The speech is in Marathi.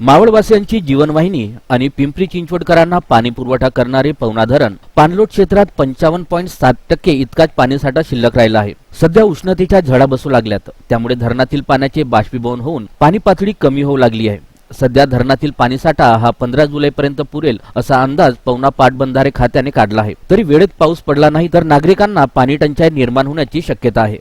मावळवासियांची जीवनवाहिनी आणि पिंपरी चिंचवडकरांना पाणी पुरवठा करणारे पवना धरण पाणलोट क्षेत्रात पंचावन्न पॉईंट सात टक्के इतकाच पाणीसाठा शिल्लक राहिला आहे. सध्या उष्णतेच्या झळा बसू लागल्यात. त्यामुळे धरणातील पाण्याचे बाष्पीभवन होऊन पाणी पातळी कमी होऊ लागली आहे. सध्या धरणातील पाणीसाठा हा पंधरा जुलैपर्यंत पुरेल असा अंदाज पवना पाटबंधारे खात्याने काढला आहे. तरी वेळेत पाऊस पडला नाही तर नागरिकांना पाणी टंचाई निर्माण होण्याची शक्यता आहे.